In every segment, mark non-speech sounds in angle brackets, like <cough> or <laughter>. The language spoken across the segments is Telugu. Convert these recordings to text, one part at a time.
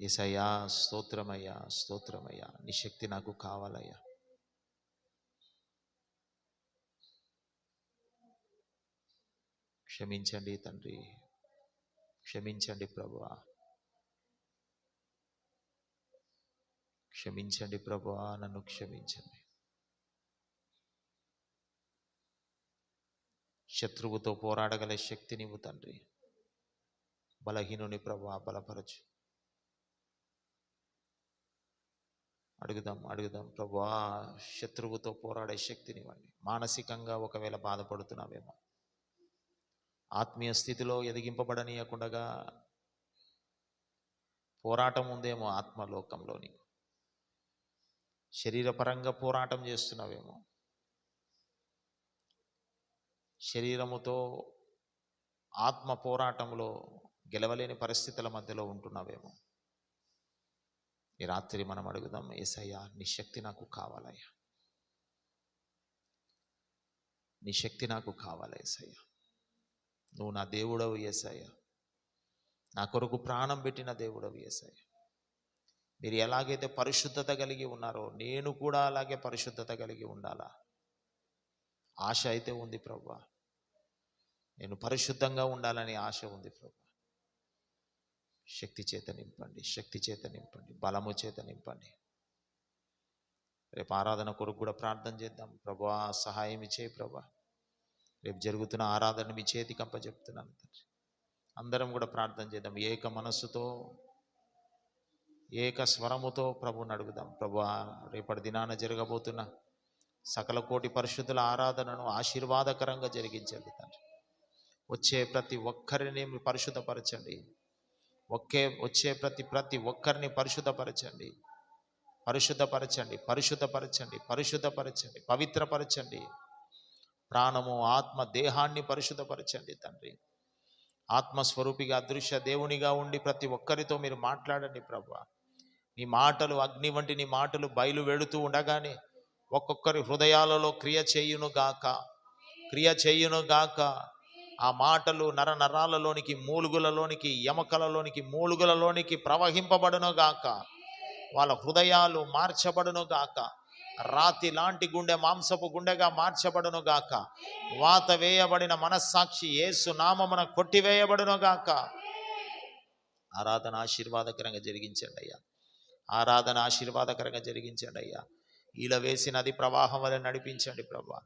ఏసయ్యా స్తోత్రమయ్యా స్తోత్రమయ్యా. నీ శక్తి నాకు కావాలయ్యా. క్షమించండి తండ్రి. క్షమించండి ప్రభువా. క్షమించండి ప్రభువా నన్ను క్షమించండి. శత్రువుతో పోరాడగల శక్తినివ్వు తండ్రి. బలహీనుని ప్రభా బలపరచు. అడుగుదాం అడుగుదాం. ప్రభా శత్రువుతో పోరాడే శక్తినివ్వండి మానసికంగా ఒకవేళ బాధపడుతున్నావేమో ఆత్మీయ స్థితిలో ఎదిగింపబడనీయకుండా పోరాటం ఉందేమో ఆత్మలోకంలోని శరీరపరంగా పోరాటం చేస్తున్నావేమో శరీరముతో ఆత్మ పోరాటంలో గెలవలేని పరిస్థితుల మధ్యలో ఉంటున్నావేమో ఈ రాత్రి మనం అడుగుదాం ఏసయ్యా నీ శక్తి నాకు కావాలయ్యా. నీ శక్తి నాకు కావాలి ఏసయ్యా. నువ్వు నా దేవుడవు ఏసయ్య. నా కొరకు ప్రాణం పెట్టిన దేవుడవు ఏసయ్య. మీరు ఎలాగైతే పరిశుద్ధత కలిగి ఉన్నారో నేను కూడా అలాగే పరిశుద్ధత కలిగి ఉండాలా? ఆశ అయితే ఉంది ప్రభు నేను పరిశుద్ధంగా ఉండాలని ఆశ ఉంది ప్రభు శక్తి చేత నింపండి శక్తి చేత నింపండి బలము చేత నింపండి. రేపు ఆరాధన కొరకు కూడా ప్రార్థన చేద్దాం. ప్రభా సహాయం ఇచ్చే ప్రభా. రేపు జరుగుతున్న ఆరాధన మీ చేతికి అప్పచెప్తున్నాను తండ్రి. అందరం కూడా ప్రార్థన చేద్దాం. ఏక మనస్సుతో ఏక స్వరముతో ప్రభుని అడుగుదాం. ప్రభా రేపటి దినాన జరగబోతున్న సకల కోటి పరిశుద్ధుల ఆరాధనను ఆశీర్వాదకరంగా జరిగించండి తండ్రి. వచ్చే ప్రతి ఒక్కరిని పరిశుద్ధపరచండి. ఒకే వచ్చే ప్రతి ప్రతి ఒక్కరిని పరిశుద్ధపరచండి. పరిశుద్ధపరచండి పరిశుద్ధపరచండి పరిశుద్ధపరచండి పవిత్రపరచండి. ప్రాణము ఆత్మ దేహాన్ని పరిశుద్ధపరచండి తండ్రి. ఆత్మస్వరూపిగా అదృశ్య దేవునిగా ఉండి ప్రతి ఒక్కరితో మీరు మాట్లాడండి ప్రభా. నీ మాటలు అగ్ని వంటి నీ మాటలు బయలు వెళుతూ ఉండగానే ఒక్కొక్కరి హృదయాలలో క్రియ చేయును గాక. క్రియ చేయును గాక. ఆ మాటలు నర నరాలలోనికి మూలుగులలోనికి ఎమకలలోనికి మూలుగులలోనికి ప్రవహింపబడును గాక. వాళ్ళ హృదయాలు మార్చబడును గాక. రాతి లాంటి గుండె మాంసపు గుండెగా మార్చబడును గాక. వాత వేయబడిన మనస్సాక్షి ఏసు నామమున కొట్టివేయబడును గాక. ఆరాధన ఆశీర్వాదకరంగా జరిగించండి అయ్యా. ఆరాధన ఆశీర్వాదకరంగా జరిగించండి అయ్యా. ఇలా వేసి నది ప్రవాహం వల్ల నడిపించండి ప్రభా.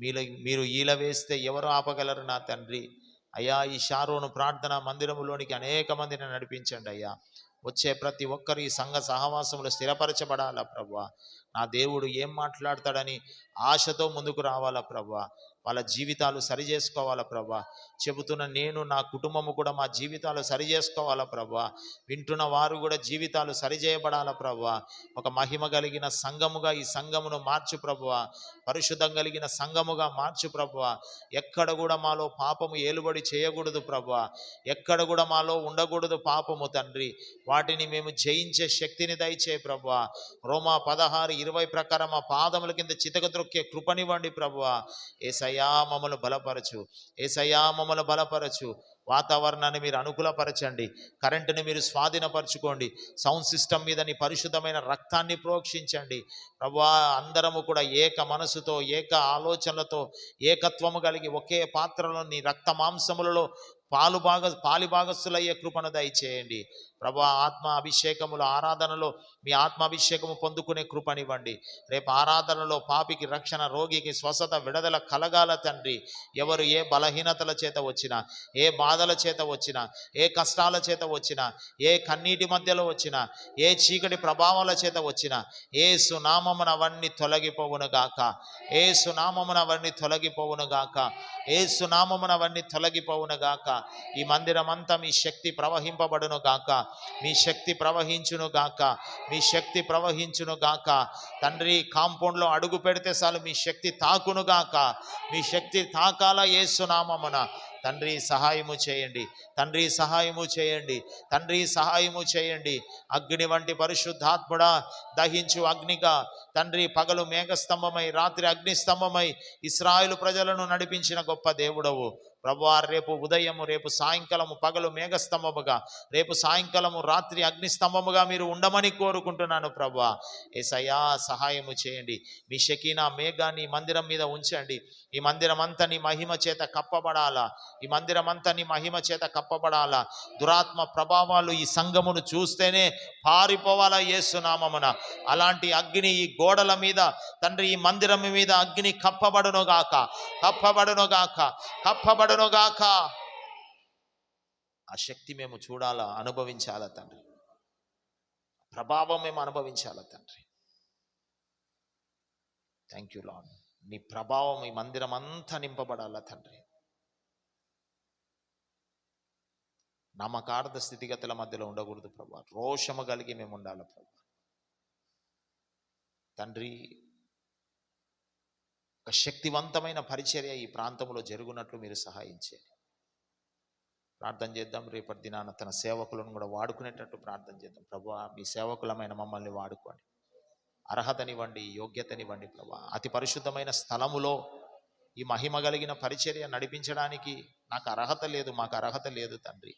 మీలో మీరు ఈల వేస్తే ఎవరు ఆపగలరు నా తండ్రి? అయ్యా ఈ షారోను ప్రార్థన మందిరములోనికి అనేక మందిని నడిపించండి అయ్యా. వచ్చే ప్రతి ఒక్కరు ఈ సంఘ సహవాసంలో స్థిరపరచబడాలా ప్రభా? నా దేవుడు ఏం మాట్లాడతాడని ఆశతో ముందుకు రావాలా ప్రభా? వాళ్ళ జీవితాలు సరి చేసుకోవాలా ప్రభా? చెబుతున్న నేను నా కుటుంబము కూడా మా జీవితాలు సరి చేసుకోవాలా ప్రభా? వింటున్న వారు కూడా జీవితాలు సరిచేయబడాలా ప్రభా? ఒక మహిమ కలిగిన సంఘముగా ఈ సంఘమును మార్చు ప్రభువ పరిశుద్ధం కలిగిన సంఘముగా మార్చు ప్రభువ ఎక్కడ కూడా మాలో పాపము ఏలుబడి చేయకూడదు ప్రభువ ఎక్కడ కూడా మాలో ఉండకూడదు పాపము తండ్రి. వాటిని మేము జయించే శక్తిని దయచే ప్రభువ రోమా పదహారు ఇరవై ప్రకారం మా పాదముల కింద చితక త్రొక్కే కృపనివ్వండి ఏసై ఏసయ్యా మమ్మల్ని బలపరచు. ఏసయ్యా మమ్మల్ని బలపరచు. వాతావరణాన్ని మీరు అనుకూలపరచండి. కరెంటుని మీరు స్వాధీనపరచుకోండి. సౌండ్ సిస్టమ్ మీద నీ పరిశుద్ధమైన రక్తాన్ని ప్రోక్షించండి. ప్రభా అందరము కూడా ఏక మనసుతో ఏక ఆలోచనలతో ఏకత్వము కలిగి ఒకే పాత్రలో నీ రక్త మాంసములలో పాలు భాగ పాలి భాగస్థులయ్యే కృపను దయచేయండి. ప్రభా ఆత్మ అభిషేకముల ఆరాధనలో మీ ఆత్మాభిషేకము పొందుకునే కృపనివ్వండి. రేపు ఆరాధనలో పాపికి రక్షణ రోగికి స్వస్థత విడుదల కలగాల తండ్రి. ఎవరు ఏ బలహీనతల చేత వచ్చినా ఏ బాధల చేత వచ్చినా ఏ కష్టాల చేత వచ్చినా ఏ కన్నీటి మధ్యలో వచ్చినా ఏ చీకటి ప్రభావాల చేత వచ్చినా ఏ సునామమున అవన్నీ తొలగిపోవును గాక. ఏ సునామమున అవన్నీ గాక. ఏ సునామమున అవన్నీ గాక. ఈ మందిరమంతా మీ శక్తి ప్రవహింపబడును గాక. మీ శక్తి ప్రవహించును గాక. మీ శక్తి ప్రవహించును గాక. తండ్రి కాంపౌండ్లో అడుగు పెడితే చాలు మీ శక్తి తాకును గాక. మీ శక్తి తాకాల ఏసునామమున తండ్రి సహాయము చేయండి. తండ్రి సహాయము చేయండి. తండ్రి సహాయము చేయండి. అగ్ని వంటి పరిశుద్ధాత్ముడా దహించు అగ్నిగా. తండ్రి పగలు మేఘస్తంభమై రాత్రి అగ్నిస్తంభమై ఇస్రాయిలు ప్రజలను నడిపించిన గొప్ప దేవుడవు. ప్రభువారు రేపు ఉదయము రేపు సాయంకాలము పగలు మేఘస్తంభముగా రేపు సాయంకాలము రాత్రి అగ్నిస్తంభముగా మీరు ఉండమని కోరుకుంటున్నాను ప్రభా. ఏసయ్యా సహాయము చేయండి. మీ షకీనా మేఘాన్ని మందిరం మీద ఉంచండి. ఈ మందిరం నీ మహిమ చేత కప్పబడాలా? ఈ మందిరం నీ మహిమ చేత కప్పబడాలా? దురాత్మ ప్రభావాలు ఈ సంఘమును చూస్తేనే పారిపోవాలా ఏసునామమున అలాంటి అగ్ని ఈ గోడల మీద తండ్రి ఈ మందిరం మీద అగ్ని కప్పబడునుగాక గాక. కప్పబడునుగాక గాక. ఆ శక్తి మేము చూడాలా అనుభవించాలా తండ్రి? ప్రభావం మేము అనుభవించాలా తండ్రి? థ్యాంక్ యూ లాడ్ నీ ప్రభావం ఈ మందిరం అంతా నింపబడాలా తండ్రి? నమ్మకార్థ స్థితిగతుల మధ్యలో ఉండకూడదు ప్రభా. రోషము కలిగి మేము ఉండాలి ప్రభా. తండ్రి ఒక శక్తివంతమైన పరిచర్య ఈ ప్రాంతంలో జరుగునట్లు మీరు సహాయించేది ప్రార్థన చేద్దాం. రేపటి దినాన తన సేవకులను కూడా వాడుకునేటట్టు ప్రార్థన చేద్దాం. ప్రభా మీ సేవకులమైన మమ్మల్ని వాడుకోండి. అర్హతనివ్వండి యోగ్యతనివ్వండి ప్రభా. అతి పరిశుద్ధమైన స్థలములో ఈ మహిమ కలిగిన పరిచర్య నడిపించడానికి నాకు అర్హత లేదు మాకు అర్హత లేదు తండ్రి.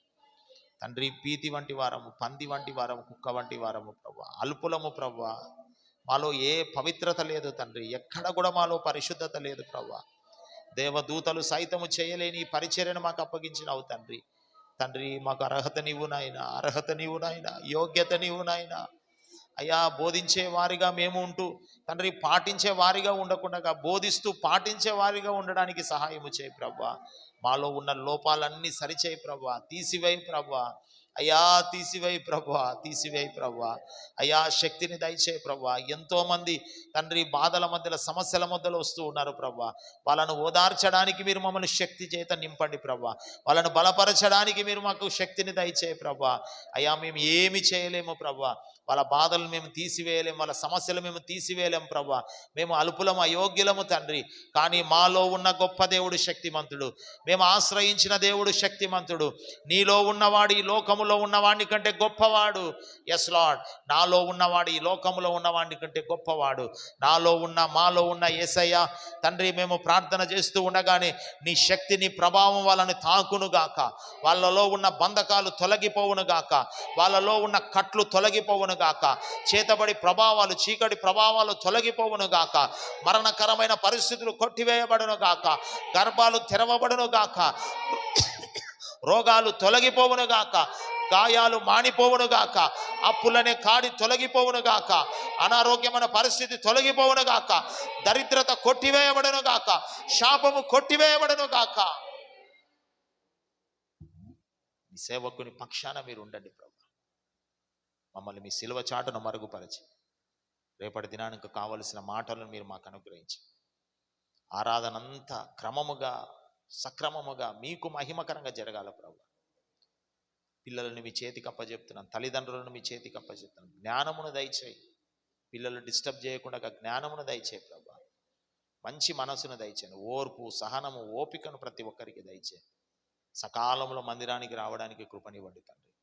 తండ్రి పీతి వంటి వారము పంది వంటి వారము కుక్క వంటి వారము ప్రభా. అల్పులము ప్రభా. మాలో ఏ పవిత్రత లేదు తండ్రి ఎక్కడ కూడా మాలో పరిశుద్ధత లేదు ప్రభా. దేవదూతలు సైతము చేయలేని ఈ పరిచర్యను మాకు అప్పగించినావు తండ్రి. తండ్రి మాకు అర్హత నీవు నాయన అర్హత నీవు నాయన యోగ్యత నీవు నాయనా. అయ్యా బోధించే వారిగా మేము ఉంటూ తండ్రి పాటించే వారిగా ఉండకుండా బోధిస్తూ పాటించే వారిగా ఉండడానికి సహాయము చేయి ప్రభా. మాలో ఉన్న లోపాలన్నీ సరిచేయి ప్రభా. తీసివేయి ప్రభా. అయ్యా తీసివేయి ప్రభా తీసివేయి ప్రభా. అయ్యా శక్తిని దయచేయి ప్రభా. ఎంతోమంది తండ్రి బాధల మధ్యలో సమస్యల మధ్యలో వస్తూ ఉన్నారు ప్రభా. వాళ్ళను ఓదార్చడానికి మీరు మమ్మల్ని శక్తి చేత నింపండి ప్రభా. వాళ్ళను బలపరచడానికి మీరు మాకు శక్తిని దయచేయి ప్రభా. అయ్యా మేము ఏమి చేయలేము ప్రభా. వాళ్ళ బాధలు మేము తీసివేయలేము వాళ్ళ సమస్యలు మేము తీసివేయలేము ప్రభా. మేము అల్పులము అయోగ్యులము తండ్రి. కానీ మాలో ఉన్న గొప్ప దేవుడు శక్తిమంతుడు. మేము ఆశ్రయించిన దేవుడు శక్తిమంతుడు. నీలో ఉన్నవాడు ఈ లోకములో ఉన్నవాడి కంటే గొప్పవాడు. ఎస్ లాడ్ నాలో ఉన్నవాడు ఈ లోకములో ఉన్నవాడి కంటే గొప్పవాడు. నాలో ఉన్న మాలో ఉన్న ఏసయ్య తండ్రి మేము ప్రార్థన చేస్తూ ఉండగానే నీ శక్తి నీ ప్రభావం వాళ్ళని తాకును గాక. వాళ్ళలో ఉన్న బంధకాలు తొలగిపోవును గాక. వాళ్ళలో ఉన్న కట్లు తొలగిపోవును గాక. చేతబడి ప్రభావాలు చీకటి ప్రభావాలు తొలగిపోవును గాక. మరణకరమైన పరిస్థితులు కొట్టివేయబడును గాక. గర్భాలు తెరవబడును గాక. రోగాలు తొలగిపోవును గాక. గాయాలు మానిపోవును గాక. అప్పులనే కాడి తొలగిపోవును గాక. అనారోగ్యమైన పరిస్థితి తొలగిపోవును గాక. దరిద్రత కొట్టివేయబడును గాక. శాపము కొట్టివేయబడును గాక. మీ సేవకుని పక్షాన మీరు ఉండండి ప్రభు. మమ్మల్ని మీ సిలువ చాటును మరుగుపరచి. రేపటి దినానికి కావలసిన మాటలను మీరు మాకు అనుగ్రహించి. ఆరాధనంతా క్రమముగా సక్రమముగా మీకు మహిమకరంగా జరగాల ప్రభు. పిల్లలను మీ చేతికి అప్పచెప్తున్నాను తల్లిదండ్రులను మీ చేతికి అప్పచెప్తున్నాను జ్ఞానమును దయచేయి. పిల్లలు డిస్టర్బ్ చేయకుండా జ్ఞానమును దయచేయి ప్రభు. మంచి మనసును దయచేయండి ఓర్పు సహనము ఓపికను ప్రతి ఒక్కరికి దయచేయండి సకాలంలో మందిరానికి రావడానికి కృపనివ్వండి తండ్రి.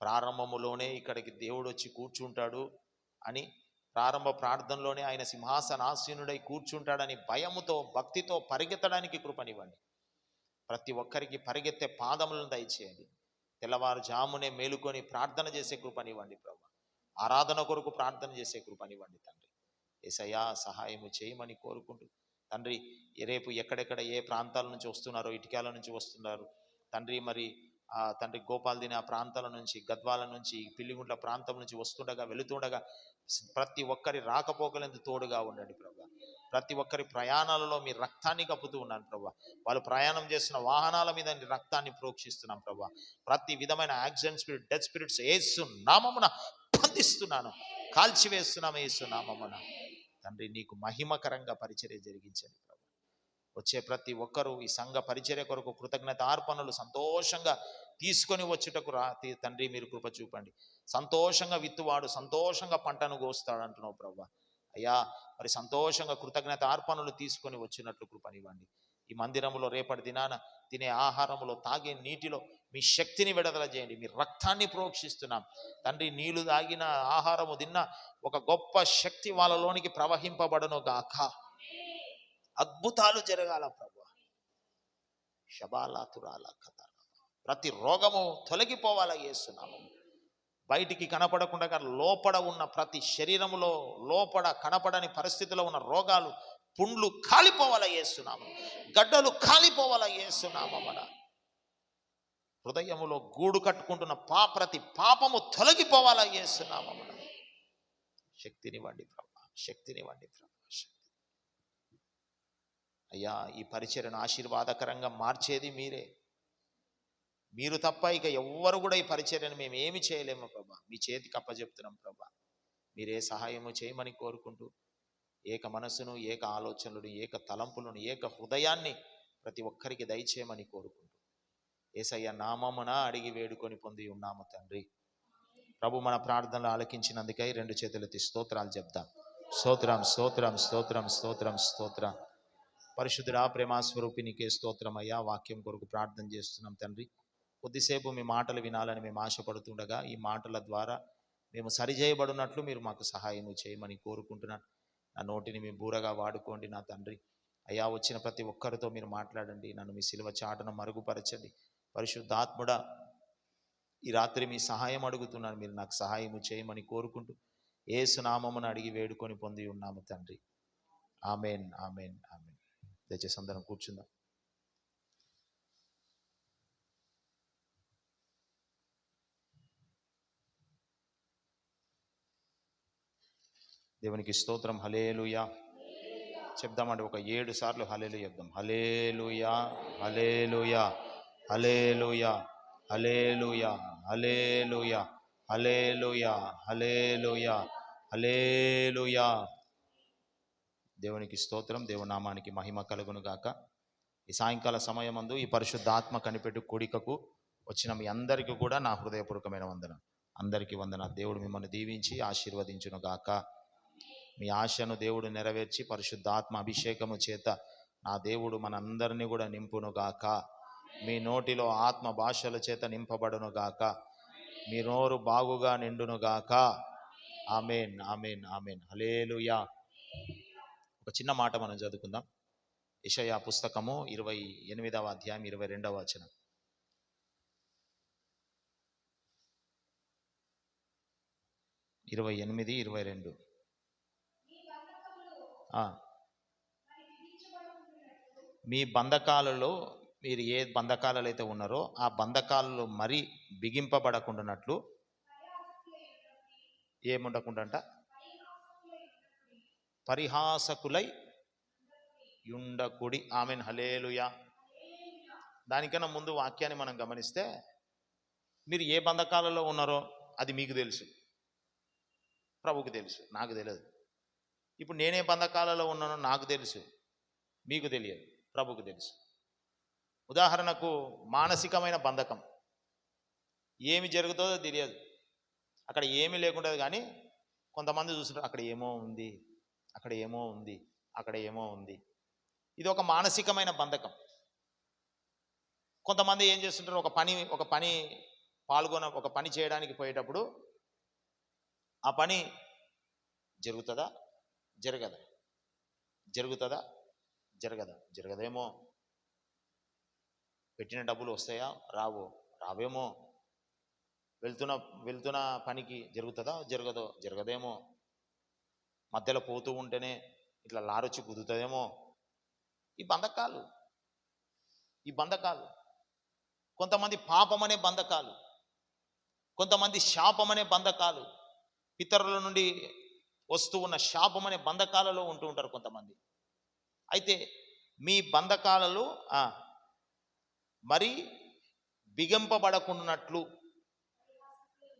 ప్రారంభములోనే ఇక్కడికి దేవుడు వచ్చి కూర్చుంటాడు అని ప్రారంభ ప్రార్థనలోనే ఆయన సింహాసనాసీనుడై కూర్చుంటాడని భయముతో భక్తితో పరిగెత్తడానికి కృపనివ్వండి. ప్రతి ఒక్కరికి పరిగెత్తే పాదములను దయచేయండి. తెల్లవారుజామునే మేలుకొని ప్రార్థన చేసే కృపనివ్వండి ప్రభు. ఆరాధన కొరకు ప్రార్థన చేసే కృపనివ్వండి తండ్రి. ఏసయ్యా సహాయము చేయమని కోరుకుంటూ తండ్రి రేపు ఎక్కడెక్కడ ఏ ప్రాంతాల నుంచి వస్తున్నారో ఇటుకాల నుంచి వస్తున్నారు తండ్రి మరి ఆ తండ్రి గోపాల్ దిన ఆ ప్రాంతాల నుంచి గద్వాల నుంచి పిల్లిగుంట్ల ప్రాంతం నుంచి వస్తుండగా వెళుతుండగా ప్రతి ఒక్కరి రాకపోకలందు తోడుగా ఉండండి ప్రభా. ప్రతి ఒక్కరి ప్రయాణాలలో మీ రక్తాన్ని కప్పుతూ ఉన్నాను ప్రభా. వాళ్ళు ప్రయాణం చేస్తున్న వాహనాల మీద రక్తాన్ని ప్రోక్షిస్తున్నాం ప్రభా. ప్రతి విధమైన accident spirit death spirits Yesu నామమున బంధిస్తున్నాను కాల్చివేస్తున్నాము ఏసు నామమున. తండ్రి నీకు మహిమకరంగా పరిచర్య జరిగించండి వచ్చే ప్రతి ఒక్కరూ ఈ సంఘ పరిచర్య కొరకు కృతజ్ఞత అర్పణలు సంతోషంగా తీసుకొని వచ్చుటకు రా తండ్రి మీరు కృప చూపండి. సంతోషంగా విత్తువాడు సంతోషంగా పంటను కోస్తాడు అంటున్నావు ప్రభా అయ్యా మరి సంతోషంగా కృతజ్ఞత అర్పణలు తీసుకొని వచ్చినట్లు కృపనివ్వండి. ఈ మందిరములో రేపటి దినాన తినే ఆహారములో తాగే నీటిలో మీ శక్తిని విడుదల చేయండి. మీ రక్తాన్ని ప్రోక్షిస్తున్నాం. తండ్రి నీళ్ళు తాగిన ఆహారము తిన్న ఒక గొప్ప శక్తి వాళ్ళలోనికి ప్రవహింపబడను గాక. అద్భుతాలు జరగాల ప్రభు. శబాలాతురాల కథ. ప్రతి రోగము తొలగిపోవాలా చేస్తున్నాము బయటికి కనపడకుండా లోపడ ఉన్న ప్రతి శరీరములో లోపడ కనపడని పరిస్థితిలో ఉన్న రోగాలు పుండ్లు కాలిపోవాలా చేస్తున్నాము గడ్డలు కాలిపోవాలా యేసునామన హృదయములో గూడు కట్టుకుంటున్న పా ప్రతి పాపము తొలగిపోవాలా యేసునామన శక్తినివ్వండి ప్రభా శక్తినివ్వండి ప్రభా శక్తి అయ్యా ఈ పరిచర్ను ఆశీర్వాదకరంగా మార్చేది మీరే. మీరు తప్ప ఇక ఎవ్వరు కూడా ఈ పరిచర్యను మేము ఏమి చేయలేము ప్రభా. మీ చేతికి అప్పచెప్తున్నాం ప్రభా. మీరే సహాయము చేయమని కోరుకుంటూ ఏక మనసును ఏక ఆలోచనలను ఏక తలంపులను ఏక హృదయాన్ని ప్రతి ఒక్కరికి దయచేయమని కోరుకుంటూ ఏసయ్య నామమున అడిగి వేడుకొని పొంది ఉన్నాము తండ్రి. ప్రభు మన ప్రార్థనలు ఆలకించినందుకై రెండు చేతులెత్తి స్తోత్రాలు చెప్తాం స్తోత్రం స్తోత్రం స్తోత్రం స్తోత్రం స్తోత్రం. పరిశుద్ధుడా ప్రేమాస్వరూపినికే స్తోత్రం వాక్యం కొరకు ప్రార్థన చేస్తున్నాం తండ్రి. కొద్దిసేపు మీ మాటలు వినాలని మేము ఆశపడుతుండగా ఈ మాటల ద్వారా మేము సరిచేయబడినట్లు మీరు మాకు సహాయం చేయమని కోరుకుంటున్నాను. నా నోటిని మీ బూరగా వాడుకోండి నా తండ్రి. అయ్యా వచ్చిన ప్రతి ఒక్కరితో మీరు మాట్లాడండి. నన్ను మీ సిలువ చాటను మరుగుపరచండి. పరిశుద్ధాత్ముడ ఈ రాత్రి మీ సహాయం అడుగుతున్నాను. మీరు నాకు సహాయం చేయమని కోరుకుంటూ ఏసునామమును అడిగి వేడుకొని పొంది ఉన్నాము తండ్రి. Amen amen amen. దయచేసి అందరం కూర్చుందాం. దేవునికి స్తోత్రం. హలేలుయా చెప్దామండి ఒక ఏడు సార్లు హలేలు చెప్దాం. Hallelujah hallelujah hallelujah hallelujah hallelujah hallelujah hallelujah hallelujah దేవునికి స్తోత్రం దేవునామానికి మహిమ కలుగును గాక. ఈ సాయంకాల సమయమందు ఈ పరిశుద్ధాత్మ కనిపెట్టు కూడికకు వచ్చిన మీ అందరికీ కూడా నా హృదయపూర్వకమైన వందన. అందరికీ వందన దేవుడు మిమ్మల్ని దీవించి ఆశీర్వదించును గాక. మీ ఆశను దేవుడు నెరవేర్చి పరిశుద్ధాత్మ అభిషేకము చేత నా దేవుడు మనందరినీ కూడా నింపును గాక. మీ నోటిలో ఆత్మ భాషల చేత నింపబడును గాక. మీ నోరు బాగుగా నిండును గాక. Amen amen amen. హలేలుయా ఒక చిన్న మాట మనం చదువుకుందాం. ఇషయా పుస్తకము ఇరవై ఎనిమిదవ అధ్యాయం ఇరవై రెండవ వచనం. ఇరవై ఎనిమిది ఇరవై రెండు. మీ బంధకాలలో మీరు ఏ బంధకాలలో అయితే ఉన్నారో ఆ బంధకాలలో మరీ బిగింపబడకుండానట్లు ఏముండకుండా పరిహాసకులై యుండకుడి. ఆమెన్. హలేలుయా దానికన్నా ముందు వాక్యాన్ని మనం గమనిస్తే మీరు ఏ బంధకాలలో ఉన్నారో అది మీకు తెలుసు. ప్రభుకు తెలుసు నాకు తెలియదు. ఇప్పుడు నేనే బంధకాలలో ఉన్నానో నాకు తెలుసు మీకు తెలియదు ప్రభుకు తెలుసు. ఉదాహరణకు మానసికమైన బంధకం. ఏమి జరుగుతుందో తెలియదు. అక్కడ ఏమీ లేకుండా కానీ కొంతమంది చూస్తుంటారు అక్కడ ఏమో ఉంది అక్కడ ఏమో ఉంది అక్కడ ఏమో ఉంది. ఇది ఒక మానసికమైన బంధకం. కొంతమంది ఏం చేస్తుంటారు ఒక పని ఒక పని పాల్గొన ఒక పని చేయడానికి పోయేటప్పుడు ఆ పని జరుగుతుందా? జరగదా? జరుగుతుందా? జరగదా? జరగదేమో. పెట్టిన డబ్బులు వస్తాయా? రావు. రావేమో. వెళ్తున్న వెళ్తున్న పనికి జరుగుతుందా? జరగదో? జరగదేమో. మధ్యలో పోతూ ఉంటేనే ఇట్లా లారొచ్చి కుదురుతుందేమో. ఈ బంధకాలు ఈ బంధకాలు. కొంతమంది పాపం అనే బంధకాలు కొంతమంది శాపం అనే బంధకాలు. ఇతరుల నుండి వస్తూ ఉన్న శాపం అనే బంధకాలలో ఉంటూ ఉంటారు కొంతమంది. అయితే మీ బంధకాలలో మరీ బిగింపబడకుండానట్లు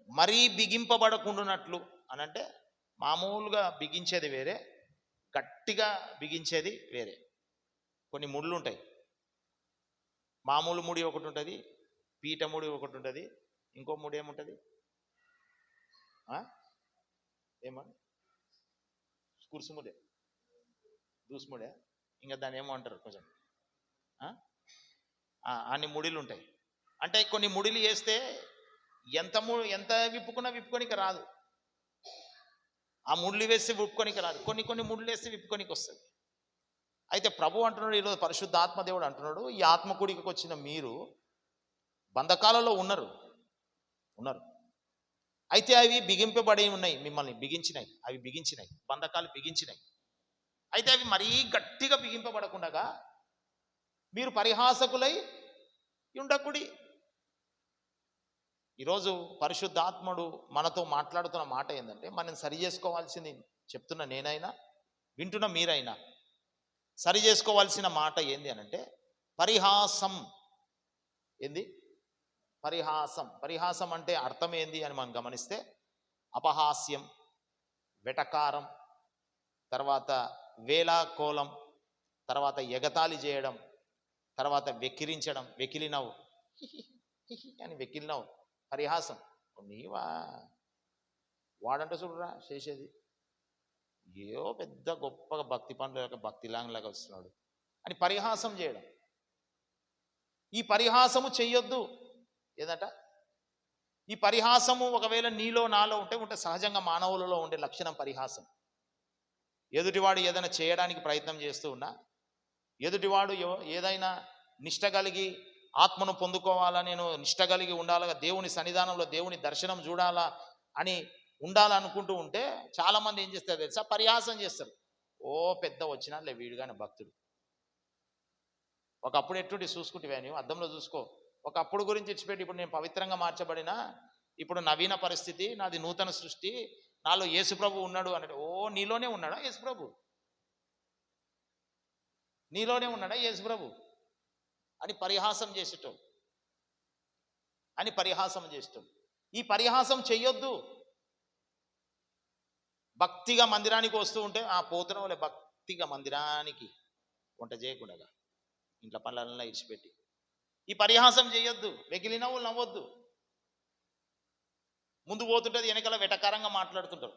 మరీ బిగింపబడకుండానట్లు అనంటే మామూలుగా బిగించేది వేరే గట్టిగా బిగించేది వేరే. కొన్ని ముళ్ళు ఉంటాయి. మామూలు ముడి ఒకటి ఉంటుంది పీట ముడి ఒకటి ఉంటుంది ఇంకో ముడి ఏముంటుంది? ఆ? ఏమా? కుర్సుముడే దూసుముడే ఇంకా దాన్ని ఏమో అంటారు కొంచెం. అన్ని ముడిలు ఉంటాయి. అంటే కొన్ని ముడిలు వేస్తే ఎంత ము ఎంత విప్పుకున్నా విప్పుకొని రాదు. ఆ ముళ్ళు వేసి విప్పుకొనికి రాదు. కొన్ని కొన్ని ముళ్ళు వేసి విప్పుకొనికి వస్తుంది అయితే ప్రభు అంటున్నాడు ఈరోజు పరిశుద్ధ ఆత్మదేవుడు అంటున్నాడు ఈ ఆత్మకుడికి వచ్చిన మీరు బంధకాలలో ఉన్నారు. ఉన్నారు. అయితే అవి బిగింపబడి ఉన్నాయి మిమ్మల్ని బిగించినాయి అవి బిగించినాయి బంధకాలు బిగించినాయి. అయితే అవి మరీ గట్టిగా బిగింపబడకుండగా మీరు పరిహాసకులై ఉండకుడి ఈరోజు పరిశుద్ధాత్ముడు మనతో మాట్లాడుతున్న మాట ఏంటంటే మనం సరి చేసుకోవాల్సింది చెప్తున్న నేనైనా వింటున్న మీరైనా సరి చేసుకోవాల్సిన మాట ఏంది అనంటే పరిహాసం. ఏంది? పరిహాసం. పరిహాసం అంటే అర్థం ఏంది అని మనం గమనిస్తే అపహాస్యం వెటకారం తర్వాత వేలాకోలం తర్వాత ఎగతాళి చేయడం తర్వాత వెక్కిరించడం వెకిలినవు. <laughs> అని వెకిలినవు. పరిహాసం. నీవా? వాడంటే చూడరా చేసేది. ఏదో పెద్ద గొప్పగా భక్తి పనులు యొక్క భక్తి లాగా వస్తున్నాడు. అని పరిహాసం చేయడం. ఈ పరిహాసము చెయ్యొద్దు. ఏదట? ఈ పరిహాసము ఒకవేళ నీలో నాలో ఉంటే ఉంటే సహజంగా మానవులలో ఉండే లక్షణం పరిహాసం. ఎదుటివాడు ఏదైనా చేయడానికి ప్రయత్నం చేస్తూ ఉన్నా ఎదుటివాడు ఏదైనా నిష్ట కలిగి ఆత్మను పొందుకోవాలా నేను నిష్ట కలిగి ఉండాలా దేవుని సన్నిధానంలో దేవుని దర్శనం చూడాలా అని ఉండాలనుకుంటూ ఉంటే చాలా మంది ఏం చేస్తారు తెలుసా? పరిహాసం చేస్తారు. ఓ పెద్ద వచ్చినా లే కానీ భక్తుడు. ఒకప్పుడు ఎటువంటి చూసుకుంటే నీవు అద్దంలో చూసుకో. ఒకప్పుడు గురించి ఇచ్చిపెట్టి ఇప్పుడు నేను పవిత్రంగా మార్చబడిన ఇప్పుడు నవీన పరిస్థితి నాది నూతన సృష్టి నాలో యేసుప్రభు ఉన్నాడు అన్నాడు ఓ నీలోనే ఉన్నాడా యేసుప్రభు నీలోనే ఉన్నాడా యేసుప్రభు అని పరిహాసం చేసేటం అని పరిహాసం చేసేటం ఈ పరిహాసం చెయ్యొద్దు. భక్తిగా మందిరానికి వస్తూ ఉంటే ఆ పోతున్న వాళ్ళే భక్తిగా మందిరానికి వంట చేయకుండా ఇంట్లో పనులన్నా ఇడిచిపెట్టి. ఈ పరిహాసం చేయొద్దు వెగిలిన వాళ్ళు నవ్వొద్దు. ముందు పోతుంటది వెనకాల వెటకారంగా మాట్లాడుతుంటారు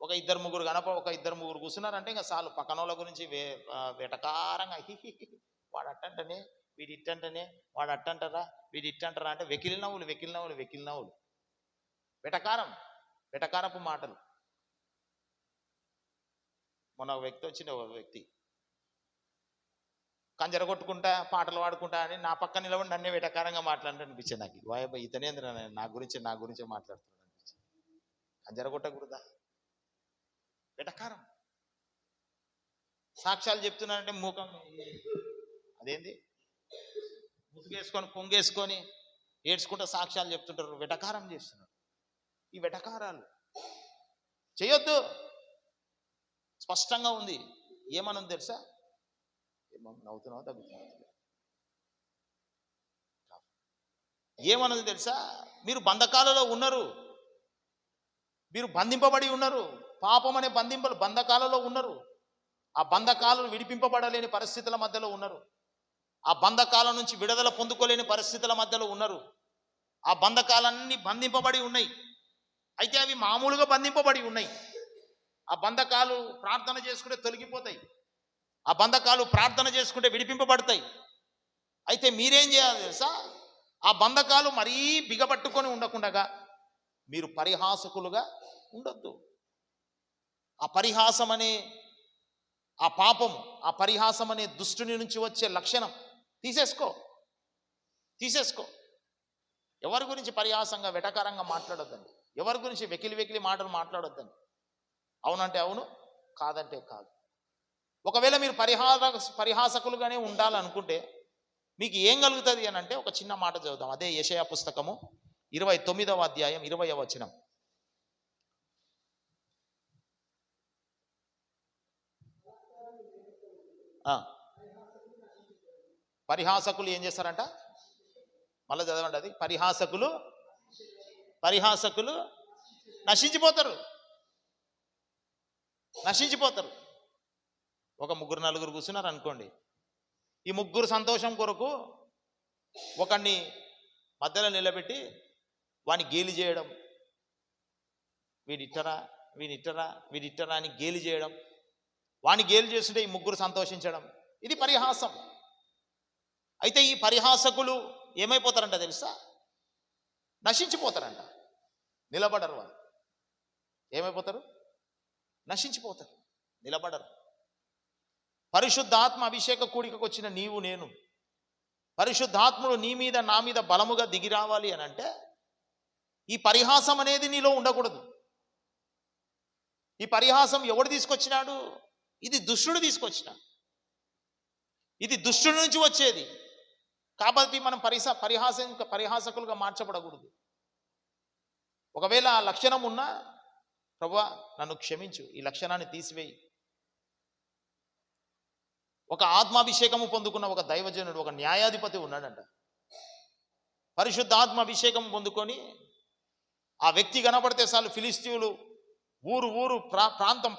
ఒక ఇద్దరు ముగ్గురు కనప ఒక ఇద్దరు ముగ్గురు కూర్చున్నారంటే ఇంకా చాలు పక్కన వాళ్ళ గురించి వే వెటకారంగా వాడు అట్టంటనే వీడు ఇట్టంటనే వాడు అట్టంటారా వీడు ఇట్టంటారా అంటే వెకిలి నవ్వులు వెకిలి నవ్వులు వెకిలి నవ్వులు. వెటకారం వెటకారపు మాటలు. మొన్న ఒక వ్యక్తి వచ్చింది ఒక వ్యక్తి. కంజర కొట్టుకుంటా పాటలు పాడుకుంటా అని నా పక్క నిలబడి నన్నే వెటకారంగా మాట్లాడినట్టు అనిపించింది నాకు. వాయబ ఇతనేంద్ర నా గురించి నా గురించి మాట్లాడుతున్నాడు అనిపించింది. కంజర కొట్టకూడదా? వెటకారం. సాక్ష్యాలు చెప్తున్నానంటే మూకం అదేంది? ముసుగేసుకొని పొంగేసుకొని ఏడ్చుకుంటా సాక్ష్యాలు చెప్తుంటారు. వెటకారం చేస్తున్నారు. ఈ వెటకారాలు చేయొద్దు. స్పష్టంగా ఉంది. ఏమనం తెలుసా? ఏమో నవ్వుతున్నావా తగ్గుతున్నావా? ఏమన్నది తెలుసా? మీరు బంధకాలలో ఉన్నారు. మీరు బంధింపబడి ఉన్నారు. పాపం అనే బంధింపలు బంధకాలలో ఉన్నారు. ఆ బంధకాలను విడిపింపబడలేని పరిస్థితుల మధ్యలో ఉన్నారు. ఆ బంధకాల నుంచి విడుదల పొందుకోలేని పరిస్థితుల మధ్యలో ఉన్నారు. ఆ బంధకాలన్నీ బంధింపబడి ఉన్నాయి. అయితే అవి మామూలుగా బంధింపబడి ఉన్నాయి. ఆ బంధకాలు ప్రార్థన చేసుకుంటే తొలగిపోతాయి. ఆ బంధకాలు ప్రార్థన చేసుకుంటే విడిపింపబడతాయి. అయితే మీరేం చేయాలి తెలుసా? ఆ బంధకాలు మరీ బిగపట్టుకొని ఉండకుండగా మీరు పరిహాసకులుగా ఉండొద్దు. ఆ పరిహాసం అనే ఆ పాపం ఆ పరిహాసం అనే దుష్టుని నుంచి వచ్చే లక్షణం తీసేసుకో. తీసేసుకో. ఎవరి గురించి పరిహాసంగా వెటకారంగా మాట్లాడొద్దండి. ఎవరి గురించి వెకిలి వెకిలి మాటలు మాట్లాడొద్దండి. అవునంటే అవును కాదంటే కాదు. ఒకవేళ మీరు పరిహార పరిహాసకులుగానే ఉండాలనుకుంటే మీకు ఏం కలుగుతుంది అని అంటే ఒక చిన్న మాట చదువుదాం. అదే యషయా పుస్తకము ఇరవై తొమ్మిదవ అధ్యాయం ఇరవై వచనం. ఆ. పరిహాసకులు ఏం చేస్తారంట? మళ్ళీ చదవండి అది. పరిహాసకులు పరిహాసకులు నశించిపోతారు. నశించిపోతారు. ఒక ముగ్గురు నలుగురు కూర్చున్నారు అనుకోండి. ఈ ముగ్గురు సంతోషం కొరకు ఒకడిని మధ్యలో నిలబెట్టి వాని గేలి చేయడం. వీడిట్టరా వీడిట్టరా వీడిట్టరా అని గేలి చేయడం. వాని గేలి చేస్తుంటే ఈ ముగ్గురు సంతోషించడం. ఇది పరిహాసం. అయితే ఈ పరిహాసకులు ఏమైపోతారంట తెలుసా? నశించిపోతారంట. నిలబడరు వాళ్ళు. ఏమైపోతారు? నశించిపోతారు. నిలబడరు. పరిశుద్ధాత్మ అభిషేక కూడికకు వచ్చిన నీవు నేను పరిశుద్ధాత్ముడు నీ మీద నా మీద బలముగా దిగి రావాలి అని అంటే ఈ పరిహాసం అనేది నీలో ఉండకూడదు. ఈ పరిహాసం ఎవడు తీసుకొచ్చినాడు? ఇది దుష్టుడు తీసుకొచ్చినాడు. ఇది దుష్టుడి నుంచి వచ్చేది. కాబట్టి మనం పరిస పరిహాస పరిహాసకులుగా మార్చబడకూడదు. ఒకవేళ ఆ లక్షణం ఉన్నా ప్రభువా నన్ను క్షమించు ఈ లక్షణాన్ని తీసివేయి. ఒక ఆత్మాభిషేకము పొందుకున్న ఒక దైవజనుడు ఒక న్యాయాధిపతి ఉన్నాడంట. పరిశుద్ధ ఆత్మాభిషేకం పొందుకొని ఆ వ్యక్తి కనబడితే చాలు ఫిలిస్తీన్లు ఊరు ఊరు ప్రా ప్రాంతం